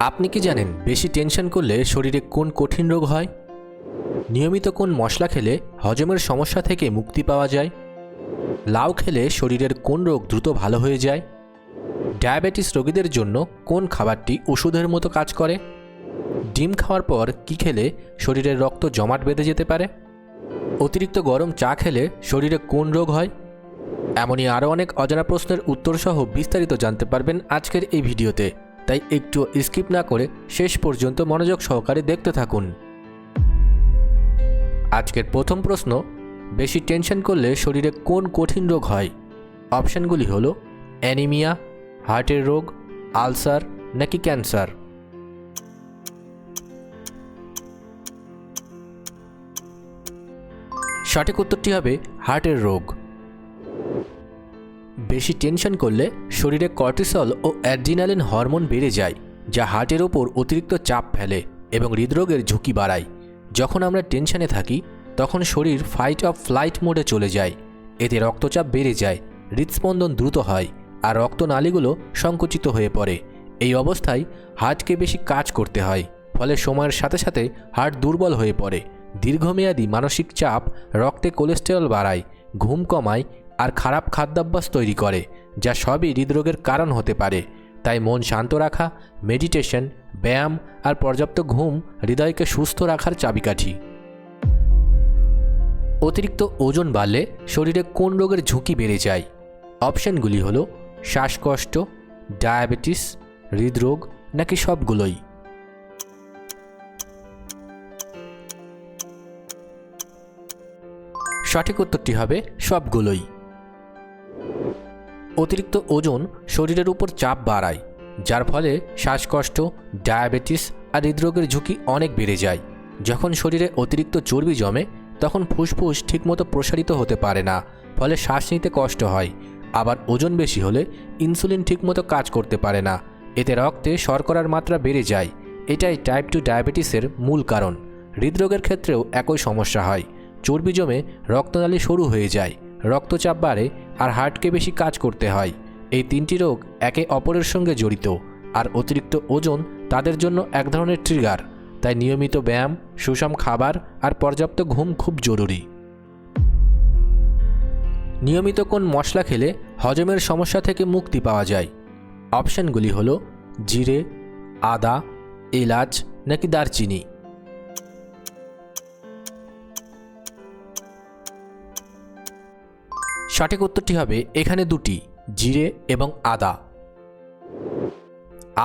আপনি কি জানেন বেশি টেনশন করলে শরীরে কোন কঠিন রোগ হয়? নিয়মিত কোন মশলা খেলে হজমের সমস্যা থেকে মুক্তি পাওয়া যায়? লাউ খেলে শরীরের কোন রোগ দ্রুত ভালো হয়ে যায়? ডায়াবেটিস রোগীদের জন্য কোন খাবারটি ওষুধের মতো কাজ করে? ডিম খাওয়ার পর কি খেলে শরীরের রক্ত জমাট বেঁধে যেতে পারে? অতিরিক্ত গরম চা খেলে শরীরে কোন রোগ হয়? এমনই আরও অনেক অজানা প্রশ্নের উত্তরসহ বিস্তারিত জানতে পারবেন আজকের এই ভিডিওতে। তাই একটু স্কিপ না করে শেষ পর্যন্ত মনোযোগ সহকারে দেখতে থাকুন। আজকের প্রথম প্রশ্ন, বেশি টেনশন করলে শরীরে কোন কঠিন রোগ হয়? অপশানগুলি হল, অ্যানিমিয়া, হার্টের রোগ, আলসার নাকি ক্যান্সার? সঠিক উত্তরটি হবে হার্টের রোগ। বেশি টেনশন করলে শরীরে কর্টিসল ও অ্যাড্রিনালিন হরমোন বেড়ে যায়, যা হার্টের ওপর অতিরিক্ত চাপ ফেলে এবং হৃদরোগের ঝুঁকি বাড়ায়। যখন আমরা টেনশনে থাকি, তখন শরীর ফাইট অফ ফ্লাইট মোডে চলে যায়। এতে রক্তচাপ বেড়ে যায়, হৃদস্পন্দন দ্রুত হয় আর রক্তনালীগুলো সংকুচিত হয়ে পড়ে। এই অবস্থায় হার্টকে বেশি কাজ করতে হয়, ফলে সময়ের সাথে সাথে হার্ট দুর্বল হয়ে পড়ে। দীর্ঘমেয়াদী মানসিক চাপ রক্তে কোলেস্টেরল বাড়ায়, ঘুম কমায় আর খারাপ খাদ্যাভ্যাস তৈরি করে, যা সবই হৃদরোগের কারণ হতে পারে। তাই মন শান্ত রাখা মেডিটেশন ব্যায়াম আর পর্যাপ্ত ঘুম হৃদয়কে সুস্থ রাখার চাবিকাঠি। অতিরিক্ত ওজন বাড়লে শরীরে কোন রোগের ঝুঁকি বেড়ে যায়? অপশনগুলি হলো, শ্বাসকষ্ট, ডায়াবেটিস, হৃদরোগ নাকি সবগুলোই? সঠিক উত্তরটি হবে সবগুলোই। অতিরিক্ত ওজন শরীরের উপর চাপ বাড়ায়, যার ফলে শ্বাসকষ্ট, ডায়াবেটিস আর হৃদরোগের ঝুঁকি অনেক বেড়ে যায়। যখন শরীরে অতিরিক্ত চর্বি জমে, তখন ফুসফুস ঠিকমতো প্রসারিত হতে পারে না, ফলে শ্বাস নিতে কষ্ট হয়। আবার ওজন বেশি হলে ইনসুলিন ঠিকমতো কাজ করতে পারে না, এতে রক্তে শর্করার মাত্রা বেড়ে যায়। এটাই টাইপ টু ডায়াবেটিসের মূল কারণ। হৃদরোগের ক্ষেত্রেও একই সমস্যা হয়। চর্বি জমে রক্তনালী সরু হয়ে যায়। রক্তচাপ বাড়ে আর হার্টকে বেশি কাজ করতে হয়। এই তিনটি রোগ একে অপরের সঙ্গে জড়িত, আর অতিরিক্ত ওজন তাদের জন্য এক ধরনের ট্রিগার তাই নিয়মিত ব্যায়াম, সুষম খাবার আর পর্যাপ্ত ঘুম খুব জরুরি। নিয়মিত কোন মশলা খেলে হজমের সমস্যা থেকে মুক্তি পাওয়া যায়? অপশানগুলি হলো জিরে, আদা, এলাচ নাকি দারচিনি। সঠিক উত্তরটি হবে এখানে দুটি, জিরে এবং আদা।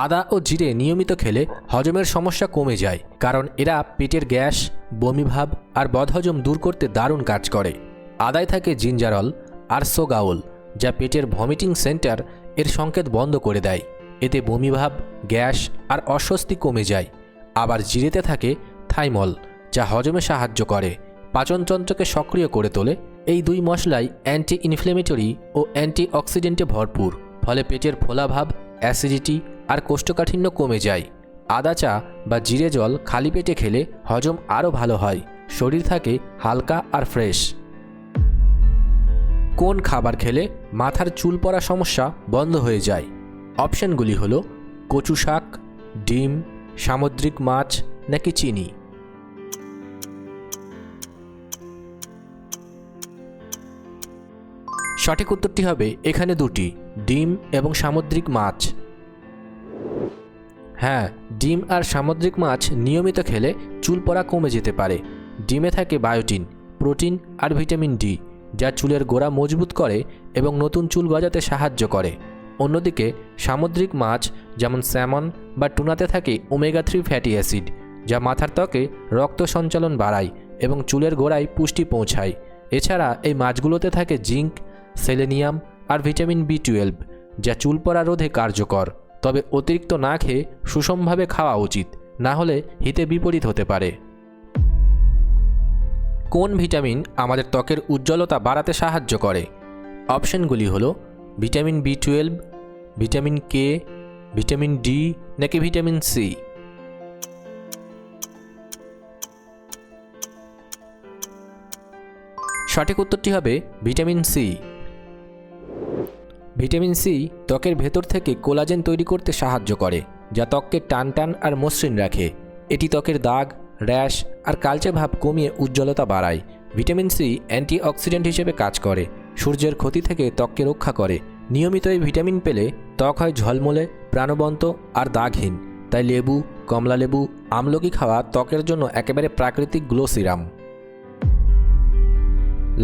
আদা ও জিরে নিয়মিত খেলে হজমের সমস্যা কমে যায়, কারণ এরা পেটের গ্যাস, বমিভাব আর বদহজম দূর করতে দারুণ কাজ করে। আদায় থাকে জিঞ্জারল আর সোগাউল যা পেটের ভমিটিং সেন্টার এর সংকেত বন্ধ করে দেয়। এতে বমিভাব, গ্যাস আর অস্বস্তি কমে যায়। আবার জিরেতে থাকে থাইমল, যা হজমে সাহায্য করে। পাচনতন্ত্রকে সক্রিয় করে তোলে এই দুই মশলাই অ্যান্টি ইনফ্লেমেটরি ও অ্যান্টি অক্সিডেন্টে ভরপুর। ফলে পেটের ফোলাভাব অ্যাসিডিটি আর কোষ্ঠকাঠিন্য কমে যায়। আদা চা বা জিরে জল খালি পেটে খেলে হজম আরও ভালো হয়। শরীর থাকে হালকা আর ফ্রেশ। কোন খাবার খেলে মাথার চুল পড়া সমস্যা বন্ধ হয়ে যায়? অপশনগুলি হলো কচু শাক, ডিম, সামুদ্রিক মাছ নাকি চিনি? সঠিক উত্তরটি হবে এখানে দুটি, ডিম এবং সামুদ্রিক মাছ। হ্যাঁ ডিম আর সামুদ্রিক মাছ নিয়মিত খেলে চুল পড়া কমে যেতে পারে। ডিমে থাকে বায়োটিন, প্রোটিন আর ভিটামিন ডি, যা চুলের গোড়া মজবুত করে এবং নতুন চুল গজাতে সাহায্য করে। অন্যদিকে, সামুদ্রিক মাছ যেমন স্যামন বা টুনাতে থাকে ওমেগা থ্রি ফ্যাটি অ্যাসিড, যা মাথার ত্বকে রক্ত সঞ্চালন বাড়ায় এবং চুলের গোড়ায় পুষ্টি পৌঁছায়। এছাড়া এই মাছগুলোতে থাকে জিঙ্ক সেলেনিয়াম আর ভিটামিন বি টুয়েলভ, যা চুল পড়া রোধে কার্যকর, তবে অতিরিক্ত না খেয়ে সুষমভাবে খাওয়া উচিত, না হলে হিতে বিপরীত হতে পারে। কোন ভিটামিন আমাদের ত্বকের উজ্জ্বলতা বাড়াতে সাহায্য করে? অপশনগুলি হলো vitamin B twelve, vitamin K, vitamin D, নাকি ভিটামিন সি। সঠিক উত্তরটি হবে ভিটামিন সি। ভিটামিন সি ত্বকের ভেতর থেকে কোলাজেন তৈরি করতে সাহায্য করে, যা ত্বককে টান টান আর মসৃণ রাখে। এটি ত্বকের দাগ, র্যাশ আর কালচে ভাব কমিয়ে উজ্জ্বলতা বাড়ায়। ভিটামিন সি অ্যান্টিঅক্সিডেন্ট হিসেবে কাজ করে, সূর্যের ক্ষতি থেকে ত্বককে রক্ষা করে। নিয়মিত এই ভিটামিন পেলে ত্বক হয় ঝলমলে, প্রাণবন্ত আর দাগহীন। তাই লেবু, কমলা লেবু, আমলকি খাওয়া ত্বকের জন্য একেবারে প্রাকৃতিক গ্লো সিরাম।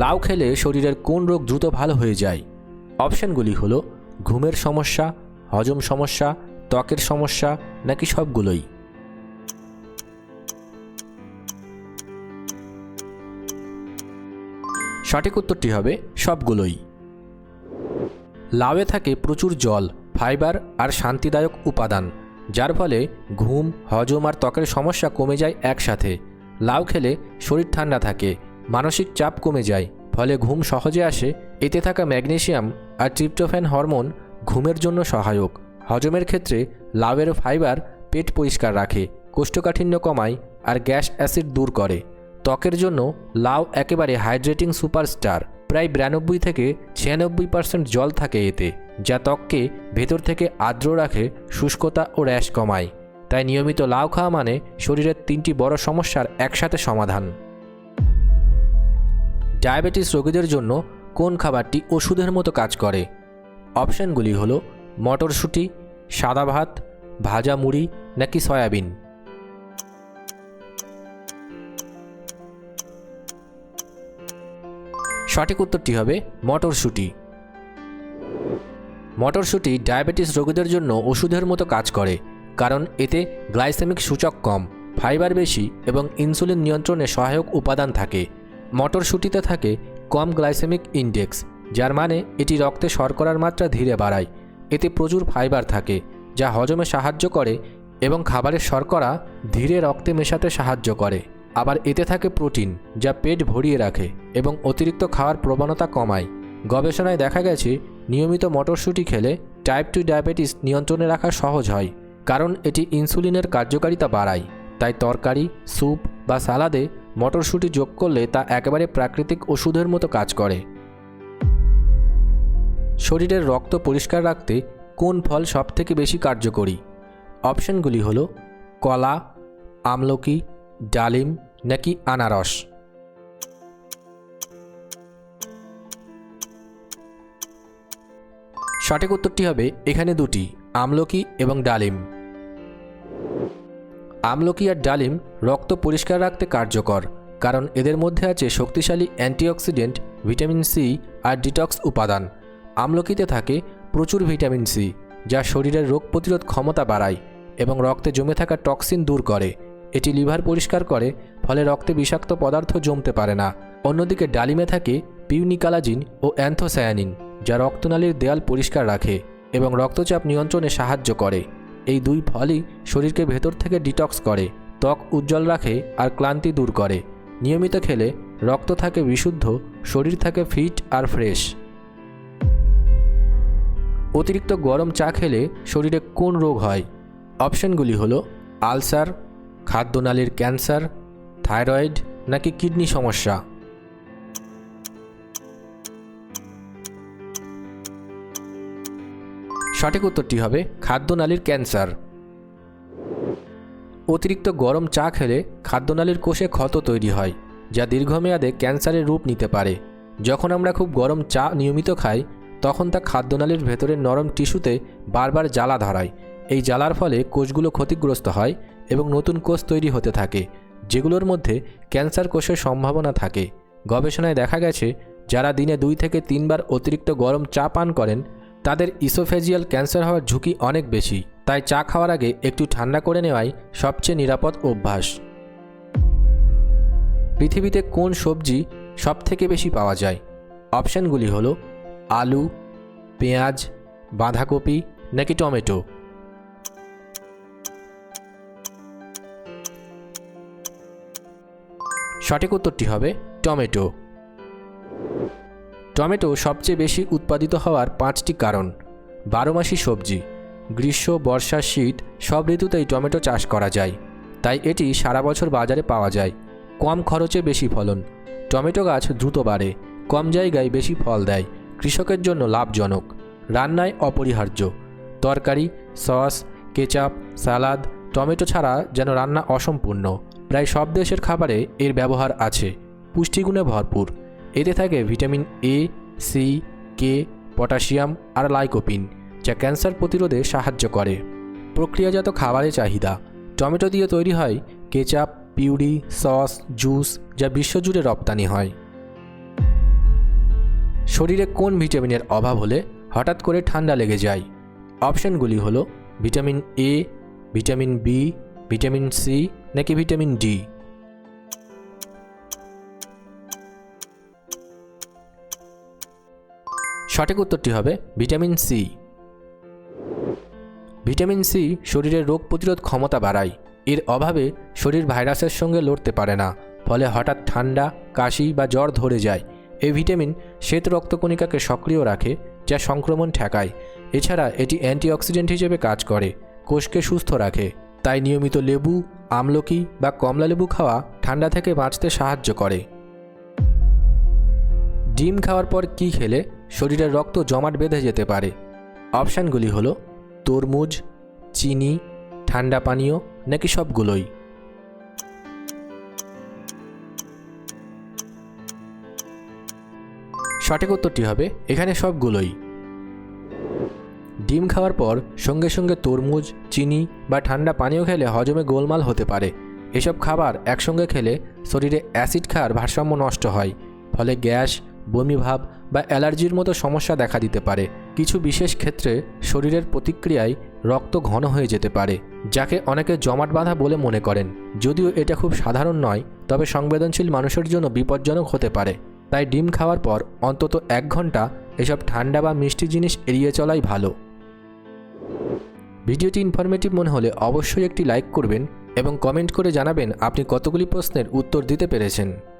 লাউ খেলে শরীরের কোন রোগ দ্রুত ভালো হয়ে যায়? অপশানগুলি হলো ঘুমের সমস্যা, হজম সমস্যা, ত্বকের সমস্যা নাকি সবগুলোই? সঠিক উত্তরটি হবে সবগুলোই। লাউয়ে থাকে প্রচুর জল, ফাইবার আর শান্তিদায়ক উপাদান, যার ফলে ঘুম, হজম আর ত্বকের সমস্যা কমে যায় একসাথে। লাউ খেলে শরীর ঠান্ডা থাকে, মানসিক চাপ কমে যায় ফলে ঘুম সহজে আসে, এতে থাকা ম্যাগনেশিয়াম আর ট্রিপ্টোফ্যান হরমোন ঘুমের জন্য সহায়ক। হজমের ক্ষেত্রে লাউয়ের ফাইবার পেট পরিষ্কার রাখে, কোষ্ঠকাঠিন্য কমায় আর গ্যাস অ্যাসিড দূর করে। ত্বকের জন্য লাউ একেবারে হাইড্রেটিং সুপারস্টার, প্রায় বিরানব্বই থেকে ছিয়ানব্বই পার্সেন্ট জল থাকে এতে, যা ত্বককে ভেতর থেকে আর্দ্র রাখে, শুষ্কতা ও র্যাশ কমায়। তাই নিয়মিত লাউ খাওয়া মানে শরীরের তিনটি বড় সমস্যার একসাথে সমাধান। ডায়াবেটিস রোগীদের জন্য কোন খাবারটি ওষুধের মতো কাজ করে? অপশানগুলি হলো মটরশুঁটি, সাদা ভাত, ভাজা মুড়ি নাকি সয়াবিন। সঠিক উত্তরটি হবে মটরশুঁটি। মটরশুঁটি ডায়াবেটিস রোগীদের জন্য ওষুধের মতো কাজ করে, কারণ এতে গ্লাইসেমিক সূচক কম, ফাইবার বেশি এবং ইনসুলিন নিয়ন্ত্রণে সহায়ক উপাদান থাকে। মটরশুঁটিতে থাকে কম গ্লাইসেমিক ইন্ডেক্স, যার মানে এটি রক্তে শর্করার মাত্রা ধীরে বাড়ায়। এতে প্রচুর ফাইবার থাকে, যা হজমে সাহায্য করে এবং খাবারের শর্করা ধীরে রক্তে মেশাতে সাহায্য করে। আবার এতে থাকে প্রোটিন, যা পেট ভরিয়ে রাখে এবং অতিরিক্ত খাওয়ার প্রবণতা কমায়। গবেষণায় দেখা গেছে, নিয়মিত মটরশুঁটি খেলে টাইপ টু ডায়াবেটিস নিয়ন্ত্রণে রাখা সহজ হয়, কারণ এটি ইনসুলিনের কার্যকারিতা বাড়ায়। তাই তরকারি, স্যুপ বা সালাদে মটরশুঁটি যোগ করলে তা একেবারে প্রাকৃতিক ওষুধের মতো কাজ করে। শরীরের রক্ত পরিষ্কার রাখতে কোন ফল সবথেকে বেশি কার্যকরী? অপশনগুলি হলো কলা, আমলকি, ডালিম নাকি আনারস। সঠিক উত্তরটি হবে এখানে দুটি, আমলকি এবং ডালিম। আমলকি আর ডালিম রক্ত পরিষ্কার রাখতে কার্যকর, কারণ এদের মধ্যে আছে শক্তিশালী অ্যান্টিঅক্সিডেন্ট, ভিটামিন সি আর ডিটক্স উপাদান। আমলকিতে থাকে প্রচুর ভিটামিন সি, যা শরীরের রোগ প্রতিরোধ ক্ষমতা বাড়ায় এবং রক্তে জমে থাকা টক্সিন দূর করে। এটি লিভার পরিষ্কার করে, ফলে রক্তে বিষাক্ত পদার্থ জমতে পারে না। অন্যদিকে ডালিমে থাকে পিউনিকালাজিন ও অ্যান্থোসায়ানিন, যা রক্তনালীর দেয়াল পরিষ্কার রাখে এবং রক্তচাপ নিয়ন্ত্রণে সাহায্য করে। এই দুই ফলই শরীরকে ভেতর থেকে ডিটক্স করে, ত্বক উজ্জ্বল রাখে আর ক্লান্তি দূর করে। নিয়মিত খেলে রক্ত থাকে বিশুদ্ধ, শরীর থাকে ফিট আর ফ্রেশ। অতিরিক্ত গরম চা খেলে শরীরে কোন রোগ হয়? অপশনগুলি হলো আলসার, খাদ্যনালীর ক্যান্সার, থাইরয়েড নাকি কিডনি সমস্যা। সঠিক উত্তরটি হবে খাদ্যনালীর ক্যান্সার। অতিরিক্ত গরম চা খেলে খাদ্যনালীর কোষে ক্ষত তৈরি হয়, যা দীর্ঘমেয়াদে ক্যান্সারের রূপ নিতে পারে। যখন আমরা খুব গরম চা নিয়মিত খাই, তখন তা খাদ্যনালীর ভেতরের নরম টিস্যুতে বারবার জ্বালা ধরায়। এই জ্বালার ফলে কোষগুলো ক্ষতিগ্রস্ত হয় এবং নতুন কোষ তৈরি হতে থাকে, যেগুলোর মধ্যে ক্যান্সার কোষের সম্ভাবনা থাকে। গবেষণায় দেখা গেছে, যারা দিনে দুই থেকে তিনবার অতিরিক্ত গরম চা পান করেন তাদের ইসোফেজিয়াল ক্যান্সার হওয়ার ঝুঁকি অনেক বেশি, তাই চা খাওয়ার আগে একটু ঠান্ডা করে নেওয়াই সবচেয়ে নিরাপদ অভ্যাস। পৃথিবীতে কোন সবজি সবথেকে বেশি পাওয়া যায়? অপশানগুলি হল আলু, পেঁয়াজ, বাঁধাকপি নাকি টমেটো। সঠিক উত্তরটি হবে টমেটো। টমেটো সবচেয়ে বেশি উৎপাদিত হওয়ার পাঁচটি কারণ। বারোমাসি সবজি, গ্রীষ্ম, বর্ষা, শীত, সব ঋতুতেই টমেটো চাষ করা যায়। তাই এটি সারা বছর বাজারে পাওয়া যায়। কম খরচে বেশি ফলন। টমেটো গাছ দ্রুত বাড়ে, কম জায়গায় বেশি ফল দেয়, কৃষকের জন্য লাভজনক, রান্নায় অপরিহার্য। তরকারি, সস, কেচাপ, সালাদ, টমেটো ছাড়া যেন রান্না অসম্পূর্ণ। প্রায় সব দেশের খাবারে এর ব্যবহার আছে। পুষ্টিগুণে ভরপুর। এতে থাকে vitamin A C K potassium R lycopene, যা ক্যান্সার প্রতিরোধে সাহায্য করে। প্রক্রিয়াজাত খাবারের চাহিদা। টমেটো দিয়ে তৈরি হয় কেচাপ, পিউরি, সস, জুস, যা বিশ্বজুড়ে রপ্তানি হয়। শরীরে কোন ভিটামিনের অভাব হলে হঠাৎ করে ঠান্ডা লেগে যায়? অপশানগুলি হলো vitamin A vitamin B vitamin C নাকি ভিটামিন ডি সঠিক উত্তরটি হবে ভিটামিন সি। ভিটামিন সি শরীরের রোগ প্রতিরোধ ক্ষমতা বাড়ায়। এর অভাবে শরীর ভাইরাসের সঙ্গে লড়তে পারে না, ফলে হঠাৎ ঠান্ডা, কাশি বা জ্বর ধরে যায়। এই ভিটামিন শ্বেত রক্তকণিকাকে সক্রিয় রাখে, যা সংক্রমণ ঠেকায়। এছাড়া এটি অ্যান্টিঅক্সিডেন্ট হিসেবে কাজ করে, কোষকে সুস্থ রাখে। তাই নিয়মিত লেবু, আমলকি বা কমলা লেবু খাওয়া ঠান্ডা থেকে বাঁচতে সাহায্য করে। ডিম খাওয়ার পর কি খেলে? শরীরের রক্ত জমাট বেঁধে যেতে পারে। অপশানগুলি হলো তরমুজ, চিনি, ঠান্ডা পানীয় নাকি সবগুলোই। সঠিক উত্তরটি হবে এখানে সবগুলোই। ডিম খাওয়ার পর সঙ্গে সঙ্গে তরমুজ, চিনি বা ঠান্ডা পানীয় খেলে হজমে গোলমাল হতে পারে। এসব খাবার একসঙ্গে খেলে শরীরে অ্যাসিড খাওয়ার ভারসাম্য নষ্ট হয়, ফলে গ্যাস বমিভাব বা অ্যালার্জির মতো সমস্যা দেখা দিতে পারে। কিছু বিশেষ ক্ষেত্রে শরীরের প্রতিক্রিয়ায় রক্ত ঘন হয়ে যেতে পারে, যাকে অনেকে জমাট বাঁধা বলে মনে করেন। যদিও এটা খুব সাধারণ নয়, তবে সংবেদনশীল মানুষের জন্য বিপজ্জনক হতে পারে। তাই ডিম খাওয়ার পর অন্তত এক ঘণ্টা এসব ঠান্ডা বা মিষ্টি জিনিস এড়িয়ে চলাই ভালো। ভিডিওটি ইনফরমেটিভ মনে হলে অবশ্যই একটি লাইক করবেন এবং কমেন্ট করে জানাবেন আপনি কতগুলি প্রশ্নের উত্তর দিতে পেরেছেন।